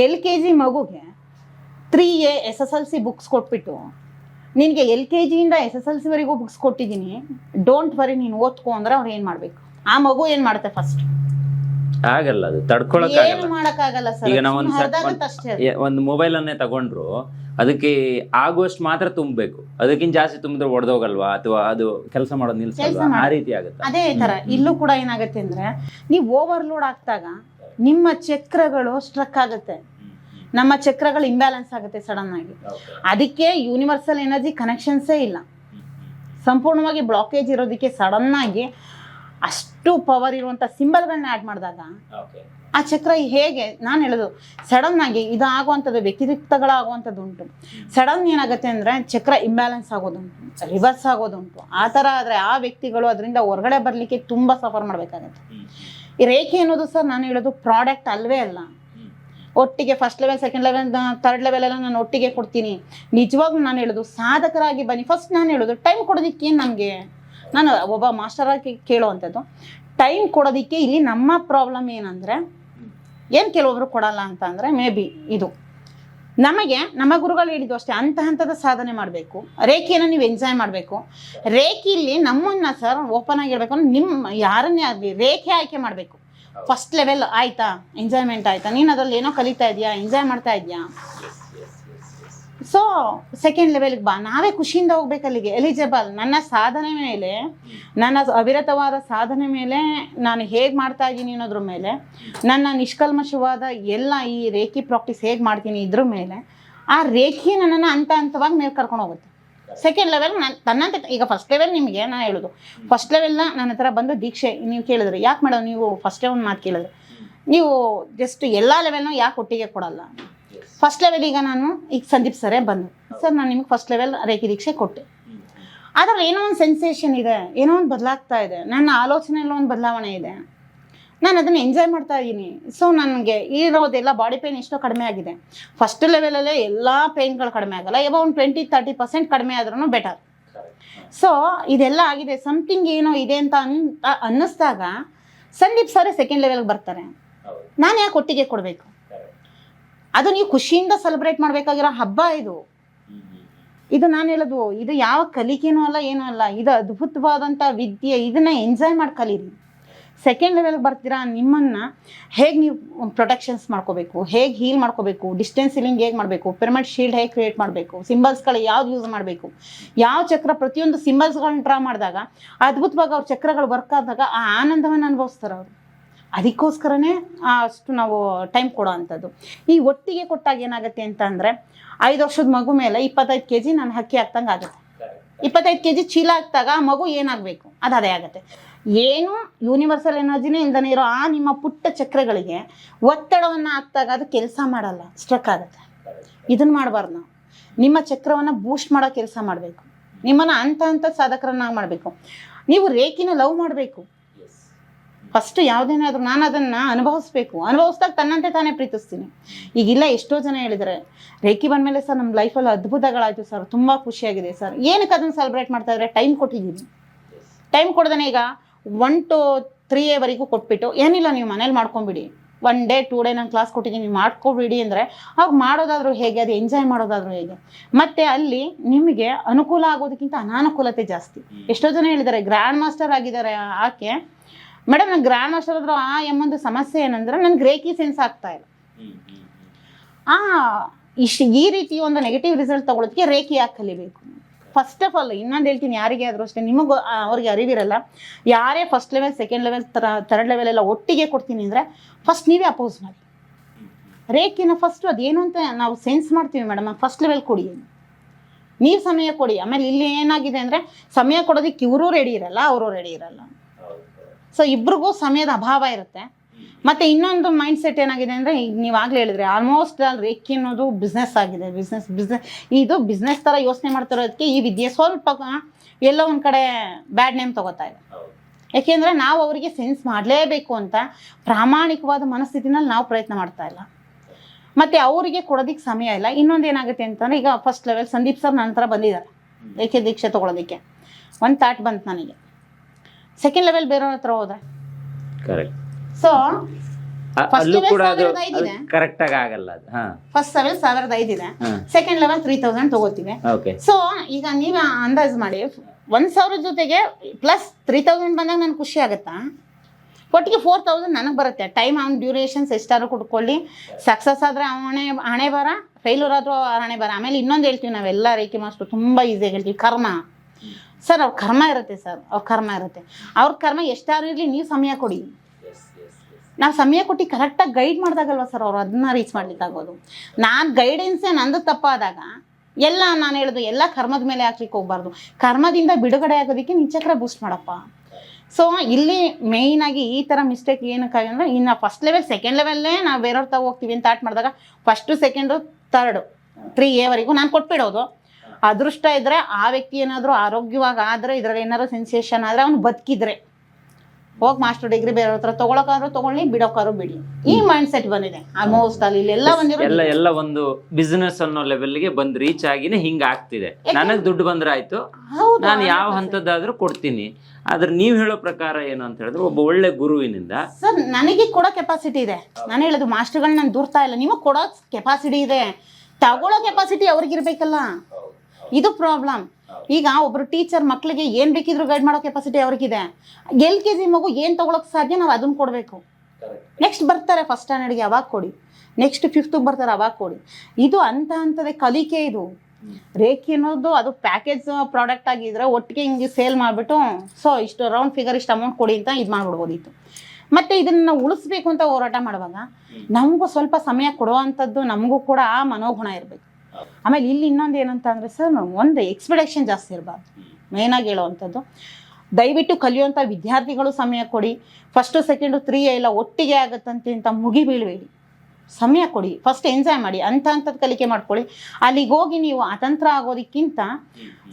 ಎಲ್ ಕೆ ಜಿ ಮಗುಗೆ three A S S L C books ಕೊಟ್ಬಿಟ್ಟು ನಿನಗೆ ಎಲ್ ಕೆ ಜಿಯಿಂದ ಎಸ್ ಎಸ್ ಎಲ್ ಸಿವರೆಗೂ ಬುಕ್ಸ್ ಕೊಟ್ಟಿದ್ದೀನಿ ಡೋಂಟ್ ವರಿ ನೀನು ಓದ್ಕೊ ಅಂದ್ರೆ ಅವ್ರು ಏನು ಮಾಡಬೇಕು? ಆ ಮಗು ಏನು ಮಾಡುತ್ತೆ ಫಸ್ಟ್ ಆಗಲ್ಲ ಅದು ಮಾಡಕ್ಕಾಗಲ್ಲ ಸರ್? ಈಗ ನಾವು ಒಂದು. ಒಂದು ಮೊಬೈಲ್ ಅನ್ನೇ ತಗೊಂಡ್ರು ಅದಕ್ಕೆ ಆಗುವಷ್ಟು ಮಾತ್ರ ತುಂಬಬೇಕು. ಅದಕ್ಕಿಂತ ಜಾಸ್ತಿ ತುಂಬಿದ್ರೆ ಒಡೆದೋಗಲ್ವಾ? ಅಥವಾ ಅದು ಕೆಲಸ ಮಾಡೋದು ನಿಲ್ಸಲ್ವಾ? ಆ ರೀತಿ ಆಗುತ್ತೆ? ಅದೇ ತರ. ಇಲ್ಲೂ ಕೂಡ ಏನಾಗುತ್ತೆ ಅಂದ್ರೆ ನೀವು ಓವರ್ಲೋಡ್ ಆಗ್ತಾಗ ನಿಮ್ಮ ಚಕ್ರಗಳು ಸ್ಟ್ರಕ್ ಆಗುತ್ತೆ. ನಮ್ಮ ಚಕ್ರಗಳು ಇಂಬ್ಯಾಲೆನ್ಸ್ ಆಗುತ್ತೆ ಸಡನ್ ಆಗಿ. ಅದಕ್ಕೆ ಯೂನಿವರ್ಸಲ್ ಎನರ್ಜಿ ಕನೆಕ್ಷನ್ಸೇ ಇಲ್ಲ. ಸಂಪೂರ್ಣವಾಗಿ ಬ್ಲಾಕೇಜ್ ಇರೋದಕ್ಕೆ ಸಡನ್ ಆಗಿ ಅಷ್ಟು ಪವರ್ ಇರುವಂಥ ಸಿಂಬಲ್ಗಳನ್ನ ಆ್ಯಡ್ ಮಾಡಿದಾಗ ಆ ಚಕ್ರ ಹೇಗೆ ನಾನು ಹೇಳೋದು ಸಡನ್ ಆಗಿ ಇದು ಆಗುವಂಥದ್ದು ವ್ಯತಿರಿಕ್ತಗಳಾಗುವಂಥದ್ದು ಉಂಟು ಸಡನ್ ಏನಾಗುತ್ತೆ ಅಂದರೆ ಚಕ್ರ ಇಂಬ್ಯಾಲೆನ್ಸ್ ಆಗೋದುಂಟು ರಿವರ್ಸ್ ಆಗೋದುಂಟು. ಆ ಥರ ಆದರೆ ಆ ವ್ಯಕ್ತಿಗಳು ಅದರಿಂದ ಹೊರಗಡೆ ಬರಲಿಕ್ಕೆ ತುಂಬ ಸಫರ್ ಮಾಡಬೇಕಾಗತ್ತೆ. ಈ ರೇಖೆ ಅನ್ನೋದು ಸರ್ ನಾನು ಹೇಳೋದು ಪ್ರಾಡಕ್ಟ್ ಅಲ್ವೇ ಅಲ್ಲ. ಒಟ್ಟಿಗೆ first level second level third level ಎಲ್ಲ ನಾನು ಒಟ್ಟಿಗೆ ಕೊಡ್ತೀನಿ. ನಿಜವಾಗ್ಲೂ ನಾನು ಹೇಳೋದು ಸಾಧಕರಾಗಿ ಬನ್ನಿ. ಫಸ್ಟ್ ನಾನು ಹೇಳೋದು ಟೈಮ್ ಕೊಡೋದಕ್ಕೆ ನಮಗೆ? ನಾನು ಒಬ್ಬ ಮಾಸ್ಟರ್ ಆಗಿ ಕೇಳುವಂಥದ್ದು ಟೈಮ್ ಕೊಡೋದಕ್ಕೆ ಇಲ್ಲಿ ನಮ್ಮ ಪ್ರಾಬ್ಲಮ್ ಏನಂದರೆ, ಏನು ಕೆಲವೊಬ್ರು ಕೊಡಲ್ಲ ಅಂತ ಅಂದರೆ ಮೇ ಬಿ ಇದು. ನಮಗೆ ನಮ್ಮ ಗುರುಗಳು ಹೇಳಿದ್ದು ಅಷ್ಟೇ ಹಂತ ಹಂತದ ಸಾಧನೆ ಮಾಡಬೇಕು ರೇಖೆಯನ್ನು ನೀವು ಎಂಜಾಯ್ ಮಾಡಬೇಕು. ರೇಖೆಯಲ್ಲಿ ನಮ್ಮನ್ನ ಸರ್ ಓಪನ್ ಆಗಿ ಹೇಳ್ಬೇಕು ಅಂದ್ರೆ ನಿಮ್ಮ ಯಾರನ್ನೇ ಆಗಲಿ ರೇಖೆ ಆಯ್ಕೆ ಮಾಡಬೇಕು. ಫಸ್ಟ್ ಲೆವೆಲ್ ಆಯ್ತಾ? ಎಂಜಾಯ್ಮೆಂಟ್ ಆಯ್ತಾ? ನೀನು ಅದರಲ್ಲಿ ಏನೋ ಕಲಿತಾ ಇದೆಯಾ? ಎಂಜಾಯ್ ಮಾಡ್ತಾ ಇದೆಯಾ? ಸೊ ಸೆಕೆಂಡ್ ಲೆವೆಲ್ಗೆ ಬಾ. ನಾವೇ ಖುಷಿಯಿಂದ ಹೋಗ್ಬೇಕು ಅಲ್ಲಿಗೆ. ಎಲಿಜಿಬಲ್ ನನ್ನ ಸಾಧನೆ ಮೇಲೆ ನನ್ನ ಅವಿರತವಾದ ಸಾಧನೆ ಮೇಲೆ ನಾನು ಹೇಗೆ ಮಾಡ್ತಾ ಇದ್ದೀನಿ ಅನ್ನೋದ್ರ ಮೇಲೆ ನನ್ನ ನಿಷ್ಕಲ್ಮಶವಾದ ಎಲ್ಲ ಈ ರೇಖಿ ಪ್ರಾಕ್ಟೀಸ್ ಹೇಗೆ ಮಾಡ್ತೀನಿ ಇದ್ರ ಮೇಲೆ ಆ ರೇಖೆ ನನ್ನನ್ನು ಹಂತ ಹಂತವಾಗಿ ಮೇಲೆ ಕರ್ಕೊಂಡು ಹೋಗುತ್ತೆ. ಸೆಕೆಂಡ್ ಲೆವೆಲ್ ನಾನು ತನ್ನಂತೆ ಈಗ ಫಸ್ಟ್ ಲೆವೆಲ್ ನಿಮಗೆ ನಾನು ಹೇಳೋದು. ಫಸ್ಟ್ ಲೆವೆಲ್ನ ನನ್ನ ಹತ್ರ ಬಂದು ದೀಕ್ಷೆ. ನೀವು ಕೇಳಿದ್ರೆ ಯಾಕೆ ಮೇಡಮ್ ನೀವು ಫಸ್ಟ್ ಒಂದು ಮಾತು ಕೇಳಿದ್ರೆ? ನೀವು ಜಸ್ಟ್ ಎಲ್ಲ ಲೆವೆಲ್ನೂ ಯಾಕೆ ಒಟ್ಟಿಗೆ ಕೊಡಲ್ಲ? ಫಸ್ಟ್ ಲೆವೆಲ್ ಈಗ ನಾನು ಈಗ ಸಂದೀಪ್ ಸರೇ ಬಂದು. ಸರ್ ನಾನು ನಿಮಗೆ ಫಸ್ಟ್ ಲೆವೆಲ್ ರೇಖೆ ದೀಕ್ಷೆ ಕೊಟ್ಟೆ. ಅದ್ರಲ್ಲಿ ಏನೋ ಒಂದು ಸೆನ್ಸೇಷನ್ ಇದೆ ಏನೋ ಒಂದು ಬದಲಾಗ್ತಾ ಇದೆ. ನನ್ನ ಆಲೋಚನೆಯಲ್ಲೂ ಒಂದು ಬದಲಾವಣೆ ಇದೆ. ನಾನು ಅದನ್ನು ಎಂಜಾಯ್ ಮಾಡ್ತಾ ಇದ್ದೀನಿ. ಸೊ ನನಗೆ ಇರೋದೆಲ್ಲ ಬಾಡಿ ಪೇನ್ ಎಷ್ಟೋ ಕಡಿಮೆ ಆಗಿದೆ. ಫಸ್ಟ್ ಲೆವೆಲಲ್ಲೇ ಎಲ್ಲ ಪೇನ್ಗಳು ಕಡಿಮೆ ಆಗಲ್ಲ. ಯಾವ ಒಂದು ಟ್ವೆಂಟಿ ತರ್ಟಿ ಪರ್ಸೆಂಟ್ ಕಡಿಮೆ ಆದ್ರೂ ಬೆಟರ್ ಸೊ ಇದೆಲ್ಲ ಆಗಿದೆ. ಸಮಥಿಂಗ್ ಏನೋ ಇದೆ ಅಂತ ಅನ್ ಅನ್ನಿಸ್ದಾಗ ಸಂದೀಪ್ ಸರ್ ಸೆಕೆಂಡ್ ಲೆವೆಲ್ಗೆ ಬರ್ತಾರೆ. ನಾನು ಯಾಕೆ ಒಟ್ಟಿಗೆ ಕೊಡಬೇಕು? ಅದು ನೀವು ಖುಷಿಯಿಂದ ಸೆಲೆಬ್ರೇಟ್ ಮಾಡಬೇಕಾಗಿರೋ ಹಬ್ಬ ಇದು. ಇದು ನಾನು ಹೇಳೋದು ಇದು ಯಾವ ಕಲಿಕೆನೂ ಅಲ್ಲ ಏನೂ ಅಲ್ಲ. ಇದು ಅದ್ಭುತವಾದಂಥ ವಿದ್ಯೆ ಇದನ್ನ ಎಂಜಾಯ್ ಮಾಡಿ ಕಲೀರಿ. ಸೆಕೆಂಡ್ ಲೆವೆಲ್ಗೆ ಬರ್ತೀರಾ ನಿಮ್ಮನ್ನು ಹೇಗೆ ನೀವು ಪ್ರೊಟೆಕ್ಷನ್ಸ್ ಮಾಡ್ಕೋಬೇಕು ಹೇಗೆ ಹೀಲ್ ಮಾಡ್ಕೋಬೇಕು ಡಿಸ್ಟೆನ್ಸ್ ಹೀಲಿಂಗ್ ಹೇಗೆ ಮಾಡಬೇಕು ಪಿರಮಿಡ್ ಶೀಲ್ಡ್ ಹೇಗೆ ಕ್ರಿಯೇಟ್ ಮಾಡಬೇಕು ಸಿಂಬಲ್ಸ್ಗಳು ಯಾವ್ದು ಯೂಸ್ ಮಾಡಬೇಕು ಯಾವ ಚಕ್ರ ಪ್ರತಿಯೊಂದು ಸಿಂಬಲ್ಸ್ಗಳನ್ನ ಡ್ರಾ ಮಾಡಿದಾಗ ಅದ್ಭುತವಾಗಿ ಅವ್ರ ಚಕ್ರಗಳು ವರ್ಕ್ ಆದಾಗ ಆ ಆನಂದವನ್ನು ಅನುಭವಿಸ್ತಾರೆ ಅವರು. ಅದಕ್ಕೋಸ್ಕರನೇ ಅಷ್ಟು ನಾವು ಟೈಮ್ ಕೊಡೋ ಅಂಥದ್ದು. ಈ ಒಟ್ಟಿಗೆ ಕೊಟ್ಟಾಗ ಏನಾಗುತ್ತೆ ಅಂತ ಅಂದರೆ, ಐದು ವರ್ಷದ ಮಗು ಮೇಲೆ ಇಪ್ಪತ್ತೈದು ಕೆ ಜಿ ನಾನು ಹಕ್ಕಿ ಹಾಕ್ದಂಗೆ ಆಗುತ್ತೆ. ಇಪ್ಪತ್ತೈದು ಕೆ ಜಿ ಚೀಲ ಹಾಕ್ದಾಗ ಆ ಮಗು ಏನಾಗಬೇಕು? ಅದು ಅದೇ ಆಗುತ್ತೆ. ಏನು ಯೂನಿವರ್ಸಲ್ ಎನರ್ಜಿನೇ ಇಲ್ದೇ ಇರೋ ಆ ನಿಮ್ಮ ಪುಟ್ಟ ಚಕ್ರಗಳಿಗೆ ಒತ್ತಡವನ್ನು ಹಾಕ್ದಾಗ ಅದು ಕೆಲಸ ಮಾಡಲ್ಲ ಸ್ಟ್ರಕ್ ಆಗುತ್ತೆ. ಇದನ್ನು ಮಾಡಬಾರ್ದು ನಾವು. ನಿಮ್ಮ ಚಕ್ರವನ್ನು ಬೂಸ್ಟ್ ಮಾಡೋ ಕೆಲಸ ಮಾಡಬೇಕು. ನಿಮ್ಮನ್ನು ಅಂತ ಅಂತ ಸಾಧಕರನ್ನಾಗಿ ಮಾಡಬೇಕು. ನೀವು ರೇಖಿನ ಲವ್ ಮಾಡಬೇಕು. ಫಸ್ಟ್ ಯಾವುದೇನಾದ್ರೂ ನಾನು ಅದನ್ನು ಅನುಭವಿಸ್ಬೇಕು. ಅನುಭವಿಸ್ದಾಗ ತನ್ನಂತೆ ತಾನೇ ಪ್ರೀತಿಸ್ತೀನಿ. ಈಗಿಲ್ಲ ಎಷ್ಟೋ ಜನ ಹೇಳಿದರೆ, ರೇಖಿ ಬಂದಮೇಲೆ ಸರ್ ನಮ್ಮ ಲೈಫಲ್ಲಿ ಅದ್ಭುತಗಳಾಯಿತು ಸರ್, ತುಂಬ ಖುಷಿಯಾಗಿದೆ ಸರ್. ಏನಕ್ಕೆ ಅದನ್ನು ಸೆಲೆಬ್ರೇಟ್ ಮಾಡ್ತಾ ಇದ್ದಾರೆ ಟೈಮ್ ಕೊಟ್ಟಿದ್ದೀನಿ ಟೈಮ್ ಕೊಡ್ದಾನೆ ಈಗ ಒನ್ ಟು ತ್ರೀ ವರೆಗೂ ಕೊಟ್ಬಿಟ್ಟು, ಏನಿಲ್ಲ, ನೀವು ಮನೇಲಿ ಮಾಡ್ಕೊಂಬಿಡಿ ಒನ್ ಡೇ ಟೂ ಡೇ ನಾನು ಕ್ಲಾಸ್ ಕೊಟ್ಟಿದ್ದೀನಿ ಮಾಡ್ಕೊಬಿಡಿ ಅಂದರೆ ಅವಾಗ ಮಾಡೋದಾದರೂ ಹೇಗೆ? ಅದು ಎಂಜಾಯ್ ಮಾಡೋದಾದರೂ ಹೇಗೆ? ಮತ್ತು ಅಲ್ಲಿ ನಿಮಗೆ ಅನುಕೂಲ ಆಗೋದಕ್ಕಿಂತ ಅನಾನುಕೂಲತೆ ಜಾಸ್ತಿ. ಎಷ್ಟೋ ಜನ ಹೇಳಿದ್ದಾರೆ ಗ್ರ್ಯಾಂಡ್ ಮಾಸ್ಟರ್ ಆಗಿದ್ದಾರೆ ಆಕೆ ಮೇಡಮ್ ನಾನು ಗ್ರ್ಯಾಂಡ್ ಮಾಸ್ಟರ್ ಹತ್ರ ಆ ಎಂಬೊಂದು ಸಮಸ್ಯೆ ಏನಂದ್ರೆ ನನ್ಗೆ ರೇಖಿ ಸೆನ್ಸ್ ಆಗ್ತಾ ಇಲ್ಲ. ಆ ಇಷ್ಟು ಈ ರೀತಿ ಒಂದು ನೆಗೆಟಿವ್ ರಿಸಲ್ಟ್ ತಗೊಳೋದಕ್ಕೆ ರೇಖಿ ಯಾಕೆ ಕಲಿಬೇಕು? ಫಸ್ಟ್ ಆಫ್ ಆಲ್ ಇನ್ನೊಂದು ಹೇಳ್ತೀನಿ ಯಾರಿಗೆ ಆದರೂ ಅಷ್ಟೇ ನಿಮಗೂ ಅವ್ರಿಗೆ ಅರಿವಿರಲ್ಲ. ಯಾರೇ ಫಸ್ಟ್ ಲೆವೆಲ್ ಸೆಕೆಂಡ್ ಲೆವೆಲ್ ಥರ ಥರ್ಡ್ ಲೆವೆಲ್ ಎಲ್ಲ ಒಟ್ಟಿಗೆ ಕೊಡ್ತೀನಿ ಅಂದರೆ ಫಸ್ಟ್ ನೀವೇ ಅಪೋಸ್ ಮಾಡಿ. ರೇಖಿನ ಫಸ್ಟು ಅದೇನು ಅಂತ ನಾವು ಸೆನ್ಸ್ ಮಾಡ್ತೀವಿ ಮೇಡಮ್ ಫಸ್ಟ್ ಲೆವೆಲ್ ಕೊಡಿ ನೀವು ಸಮಯ ಕೊಡಿ. ಆಮೇಲೆ ಇಲ್ಲಿ ಏನಾಗಿದೆ ಅಂದರೆ ಸಮಯ ಕೊಡೋದಕ್ಕೆ ಇವರು ರೆಡಿ ಇರಲ್ಲ ಅವರು ರೆಡಿ ಇರಲ್ಲ. ಸೊ ಇಬ್ರಿಗೂ ಸಮಯದ ಅಭಾವ ಇರುತ್ತೆ. ಮತ್ತೆ ಇನ್ನೊಂದು ಮೈಂಡ್ ಸೆಟ್ ಏನಾಗಿದೆ ಅಂದರೆ ಈಗ ನೀವು ಆಗಲೇ ಹೇಳಿದ್ರೆ ಆಲ್ಮೋಸ್ಟ್ ಅಲ್ಲಿ ರೇಖೆ ಅನ್ನೋದು ಬಿಸ್ನೆಸ್ ಆಗಿದೆ. ಬಿಸ್ನೆಸ್ ಬಿಸ್ನೆಸ್ ಇದು ಬಿಸ್ನೆಸ್ ಥರ ಯೋಚನೆ ಮಾಡ್ತಿರೋದಕ್ಕೆ ಈ ವಿದ್ಯೆ ಸ್ವಲ್ಪ, ಎಲ್ಲೋ ಒಂದು ಕಡೆ ಬ್ಯಾಡ್ ನೇಮ್ ತಗೋತಾ ಇದೆ. ಯಾಕೆಂದರೆ ನಾವು ಅವರಿಗೆ ಸೆನ್ಸ್ ಮಾಡಲೇಬೇಕು ಅಂತ ಪ್ರಾಮಾಣಿಕವಾದ ಮನಸ್ಥಿತಿನಲ್ಲಿ ನಾವು ಪ್ರಯತ್ನ ಮಾಡ್ತಾ ಇಲ್ಲ. ಮತ್ತು ಅವರಿಗೆ ಕೊಡೋದಕ್ಕೆ ಸಮಯ ಇಲ್ಲ. ಇನ್ನೊಂದು ಏನಾಗುತ್ತೆ ಅಂತಂದರೆ, ಈಗ ಫಸ್ಟ್ ಲೆವೆಲ್ ಸಂದೀಪ್ ಸರ್ ನನ್ನ ಹತ್ರ ಬಂದಿದ್ದಾರೆ. ಏಕೆ ದೀಕ್ಷೆ ತೊಗೊಳೋದಕ್ಕೆ. ಒಂದು ತಾಟ್ ಬಂತು ನನಗೆ. ಸೆಕೆಂಡ್ ಲೆವೆಲ್ ಬೇರೆಯವ್ರ ಹತ್ರ ಹೋದ್ರೆ? ಕರೆಕ್ಟ್ ಸೊ ಅಲ್ಲೂ level ಕೂಡ ಅದು ಕರೆಕ್ಟ್ ಆಗಿ ಆಗಲ್ಲ ಅದು. ಹಾ. ಫಸ್ಟ್ ಲೆವೆಲ್ ಸಾವಿರದ ಐದಿದೆ ಸೆಕೆಂಡ್ ಲೆವೆಲ್ ತ್ರೀ ತೌಸಂಡ್ ತಗೋತೀವಿ. ಓಕೆ ಸೊ ಈಗ ನೀವು ಅಂದಾಜು ಮಾಡಿ ಒಂದ್ ಸಾವಿರ ಜೊತೆಗೆ ಪ್ಲಸ್ ತ್ರೀ ತೌಸಂಡ್ ಬಂದಾಗ ನನ್ಗೆ ಖುಷಿ ಆಗುತ್ತಾ? ಒಟ್ಟಿಗೆ ಫೋರ್ ತೌಸಂಡ್ ನನಗೆ ಬರುತ್ತೆ. ಟೈಮ್ ಅವ್ನ ಡ್ಯೂರೇಷನ್ಸ್ ಎಷ್ಟಾದ್ರು ಕುಟ್ಕೊಳ್ಳಿ ಸಕ್ಸಸ್ ಆದ್ರೆ ಹಣೆ ಹಣೆ ಬರ ಫೇಲ್ಯೂರ್ ಆದ್ರೂ ಹಣೆ ಬರ. ಆಮೇಲೆ ಇನ್ನೊಂದು ಹೇಳ್ತೀವಿ ನಾವೆಲ್ಲ ರೇಖೆ ಮಾಸ್ಟರ್ ತುಂಬಾ ಈಸಿಯಾಗಿ ಹೇಳ್ತೀವಿ. ಕರ್ಮ. ಸರ್, ಅವ್ರ ಕರ್ಮ ಇರುತ್ತೆ ಸರ್, ಅವ್ರ ಕರ್ಮ ಇರುತ್ತೆ. ಅವ್ರ ಕರ್ಮ ಎಷ್ಟಾದ್ರೂ ಇರಲಿ, ನೀವು ಸಮಯ ಕೊಡಿ. ನಾವು ಸಮಯ ಕೊಟ್ಟು ಕರೆಕ್ಟಾಗಿ ಗೈಡ್ ಮಾಡಿದಾಗಲ್ವ ಸರ್ ಅವ್ರು ಅದನ್ನ ರೀಚ್ ಮಾಡ್ಲಿಕ್ಕಾಗೋದು? ನಾನು ಗೈಡೆನ್ಸೇ ನಂದು ತಪ್ಪಾದಾಗ ಎಲ್ಲ ನಾನು ಹೇಳೋದು ಎಲ್ಲ ಕರ್ಮದ ಮೇಲೆ ಹಾಕ್ಲಿಕ್ಕೆ ಹೋಗ್ಬಾರ್ದು. ಕರ್ಮದಿಂದ ಬಿಡುಗಡೆ ಆಗೋದಕ್ಕೆ ನಿನ್ನ ಚಕ್ರ ಬೂಸ್ಟ್ ಮಾಡಪ್ಪ. ಸೊ ಇಲ್ಲಿ ಮೇಯ್ನಾಗಿ ಈ ಥರ ಮಿಸ್ಟೇಕ್ ಏನಕ್ಕಾಗಿ ಅಂದರೆ, ಇನ್ನು ಫಸ್ಟ್ ಲೆವೆಲ್ ಸೆಕೆಂಡ್ ಲೆವೆಲ್ಲೇ ನಾವು ಬೇರೆಯವ್ರ ತಾವು ಹೋಗ್ತೀವಿ ಅಂತ ಆಟ್ ಮಾಡಿದಾಗ ಫಸ್ಟು ಸೆಕೆಂಡು ತರ್ಡು ತ್ರೀ ಎವರೆಗೂ ನಾನು ಕೊಟ್ಬಿಡೋದು. ಅದೃಷ್ಟ ಇದ್ರೆ ಆ ವ್ಯಕ್ತಿ ಏನಾದರೂ ಆರೋಗ್ಯವಾಗಿ ಆದರೆ ಇದರಲ್ಲಿ ಏನಾದ್ರು ಸೆನ್ಸೇಷನ್ ಆದರೆ ಅವ್ನು ಬದುಕಿದ್ರೆ. ಹೋಗಿ ಮಾಸ್ಟರ್ ಡಿಗ್ರಿ ಬೇರೆ ಹತ್ರ ತಗೊಳಕಾದ್ರು ತಗೊಳ್ಳಿ ಬಿಡೋಕಾದ್ರೂ ಬಿಡಿ. ಈ ಮೈಂಡ್ ಸೆಟ್ ಬಂದಿದೆ. ಆಲ್ಮೋಸ್ಟ್ ಅಲ್ಲಿ ಇಲ್ಲೆಲ್ಲ ಬಂದಿರೋ ಎಲ್ಲ ಎಲ್ಲ ಒಂದು ಬಿಸ್ನೆಸ್ ಅನ್ನೋ ಲೆವೆಲ್ಗೆ ಬಂದ್ ರೀಚ್ ಆಗಿನೇ ಹಿಂಗ ಆಗ್ತಿದೆ. ನನಗ್ ದುಡ್ಡು ಬಂದ್ರೆ ಆಯ್ತು. ನಾನು ಯಾವ ಹಂತದಾದ್ರೂ ಕೊಡ್ತೀನಿ. ಆದ್ರೆ ನೀವ್ ಹೇಳೋ ಪ್ರಕಾರ ಏನು ಅಂತ ಹೇಳಿದ್ರೆ ಒಬ್ಬ ಒಳ್ಳೆ ಗುರುವಿನಿಂದ ಸರ್ ನನಗೆ ಕೊಡೋ ಕೆಪಾಸಿಟಿ ಇದೆ. ನಾನು ಹೇಳೋದು ಮಾಸ್ಟರ್ಗಳು ನಾನು ದೂರ್ತಾ ಇಲ್ಲ. ನಿಮಗೆ ಕೊಡೋ ಕೆಪಾಸಿಟಿ ಇದೆ. ತಗೊಳ್ಳೋ ಕೆಪಾಸಿಟಿ ಅವ್ರಿಗಿರ್ಬೇಕಲ್ಲ. ಇದು ಪ್ರಾಬ್ಲಮ್ ಈಗ ಒಬ್ರು ಟೀಚರ್ ಮಕ್ಕಳಿಗೆ ಏನು ಬೇಕಿದ್ರು ಗೈಡ್ ಮಾಡೋ ಕೆಪಾಸಿಟಿ ಅವ್ರಿಗಿದೆ. ಎಲ್ ಕೆ ಜಿ ಮಗು ಏನು ತಗೊಳಕ್ ಸಾಧ್ಯ ನಾವು ಅದನ್ನ ಕೊಡಬೇಕು. ನೆಕ್ಸ್ಟ್ ಬರ್ತಾರೆ ಫಸ್ಟ್ ಸ್ಟ್ಯಾಂಡರ್ಡ್ಗೆ ಅವಾಗ ಕೊಡಿ. ನೆಕ್ಸ್ಟ್ ಫಿಫ್ತಿಗೆ ಬರ್ತಾರೆ ಅವಾಗ ಕೊಡಿ. ಇದು ಅಂತ ಅಂತದೇ ಕಲಿಕೆ ಇದು. ರೇಖೆ ಅನ್ನೋದು ಅದು ಪ್ಯಾಕೇಜ್ ಪ್ರಾಡಕ್ಟ್ ಆಗಿದ್ರೆ ಒಟ್ಟಿಗೆ ಹಿಂಗೆ ಸೇಲ್ ಮಾಡಿಬಿಟ್ಟು ಸೊ ಇಷ್ಟು ರೌಂಡ್ ಫಿಗರ್ ಇಷ್ಟು ಅಮೌಂಟ್ ಕೊಡಿ ಅಂತ ಇದು ಮಾಡ್ಬಿಡ್ಬೋದಿತ್ತು. ಮತ್ತು ಇದನ್ನು ನಾವು ಉಳಿಸ್ಬೇಕು ಅಂತ ಹೋರಾಟ ಮಾಡುವಾಗ ನಮಗೂ ಸ್ವಲ್ಪ ಸಮಯ ಕೊಡುವಂಥದ್ದು ನಮಗೂ ಕೂಡ ಆ ಮನೋಗುಣ ಇರಬೇಕು. ಆಮೇಲೆ ಇಲ್ಲಿ ಇನ್ನೊಂದು ಏನಂತ ಅಂದರೆ ಸರ್ ಒಂದು ಎಕ್ಸ್ಪೆಕ್ಟೇಷನ್ ಜಾಸ್ತಿ ಇರಬಾರ್ದು. ಮೇಯ್ನಾಗಿ ಹೇಳುವಂಥದ್ದು ದಯವಿಟ್ಟು ಕಲಿಯುವಂಥ ವಿದ್ಯಾರ್ಥಿಗಳು ಸಮಯ ಕೊಡಿ. ಫಸ್ಟು ಸೆಕೆಂಡು ತ್ರೀ ಎಲ್ಲ ಒಟ್ಟಿಗೆ ಆಗುತ್ತಂತೆ ಅಂತ ಮುಗಿ ಬೀಳಬೇಡಿ. ಸಮಯ ಕೊಡಿ. ಫಸ್ಟ್ ಎಂಜಾಯ್ ಮಾಡಿ. ಅಂಥ ಹಂತದ ಕಲಿಕೆ ಮಾಡ್ಕೊಳ್ಳಿ. ಅಲ್ಲಿಗೆ ಹೋಗಿ ನೀವು ಅತಂತ್ರ ಆಗೋದಕ್ಕಿಂತ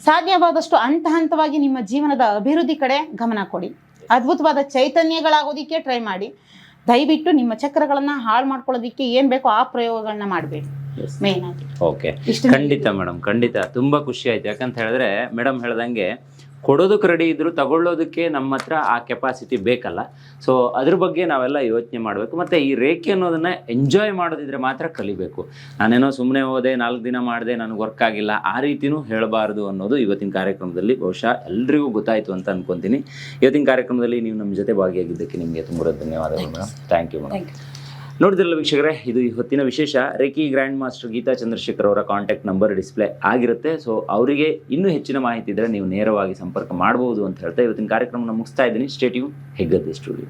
ಸಾಧ್ಯವಾದಷ್ಟು ಹಂತ ಹಂತವಾಗಿ ನಿಮ್ಮ ಜೀವನದ ಅಭಿವೃದ್ಧಿ ಕಡೆ ಗಮನ ಕೊಡಿ. ಅದ್ಭುತವಾದ ಚೈತನ್ಯಗಳಾಗೋದಕ್ಕೆ ಟ್ರೈ ಮಾಡಿ. ದಯವಿಟ್ಟು ನಿಮ್ಮ ಚಕ್ರಗಳನ್ನ ಹಾಳು ಮಾಡ್ಕೊಳ್ಳೋದಿಕ್ಕೆ ಏನ್ ಬೇಕೋ ಆ ಪ್ರಯೋಗಗಳನ್ನ ಮಾಡಬೇಡಿ. ಮೇನ್ ಆಗಿ. ಓಕೆ ಖಂಡಿತ ಮೇಡಮ್ ಖಂಡಿತ. ತುಂಬಾ ಖುಷಿ ಆಯ್ತು. ಯಾಕಂತ ಹೇಳಿದ್ರೆ ಮೇಡಮ್ ಹೇಳ್ದಂಗೆ ಕೊಡೋದಕ್ಕೆ ರೆಡಿ ಇದ್ದರೂ ತಗೊಳ್ಳೋದಕ್ಕೆ ನಮ್ಮ ಹತ್ರ ಆ ಕೆಪಾಸಿಟಿ ಬೇಕಲ್ಲ. ಸೊ ಅದ್ರ ಬಗ್ಗೆ ನಾವೆಲ್ಲ ಯೋಚನೆ ಮಾಡಬೇಕು. ಮತ್ತು ಈ ರೇಖೆ ಅನ್ನೋದನ್ನು ಎಂಜಾಯ್ ಮಾಡೋದಿದ್ರೆ ಮಾತ್ರ ಕಲಿಬೇಕು. ನಾನೇನೋ ಸುಮ್ಮನೆ ಹೋದೆ ನಾಲ್ಕು ದಿನ ಮಾಡಿದೆ ನನಗೆ ವರ್ಕ್ ಆಗಿಲ್ಲ ಆ ರೀತಿನೂ ಹೇಳಬಾರ್ದು ಅನ್ನೋದು ಇವತ್ತಿನ ಕಾರ್ಯಕ್ರಮದಲ್ಲಿ ಬಹುಶಃ ಎಲ್ರಿಗೂ ಗೊತ್ತಾಯಿತು ಅಂತ ಅನ್ಕೊಂತೀನಿ. ಇವತ್ತಿನ ಕಾರ್ಯಕ್ರಮದಲ್ಲಿ ನೀವು ನಮ್ಮ ಜೊತೆ ಭಾಗಿಯಾಗಿದ್ದಕ್ಕೆ ನಿಮಗೆ ತುಂಬ ಧನ್ಯವಾದಗಳು madam thank you madam thank you ನೋಡಿದ್ರಲ್ಲ ವೀಕ್ಷಕರೇ, ಇದು ಈ ಹೊತ್ತಿನ ವಿಶೇಷ. Reiki grand master Geeta Chandrashekar ಅವರ ಕಾಂಟ್ಯಾಕ್ಟ್ ನಂಬರ್ ಡಿಸ್ಪ್ಲೇ ಆಗಿರುತ್ತೆ. ಸೊ ಅವರಿಗೆ ಇನ್ನೂ ಹೆಚ್ಚಿನ ಮಾಹಿತಿ ಇದ್ದರೆ ನೀವು ನೇರವಾಗಿ ಸಂಪರ್ಕ ಮಾಡಬಹುದು ಅಂತ ಹೇಳ್ತಾ ಇವತ್ತಿನ ಕಾರ್ಯಕ್ರಮನ ಮುಗಿಸ್ತಾ ಇದ್ದೀನಿ. Statue Heggadde studio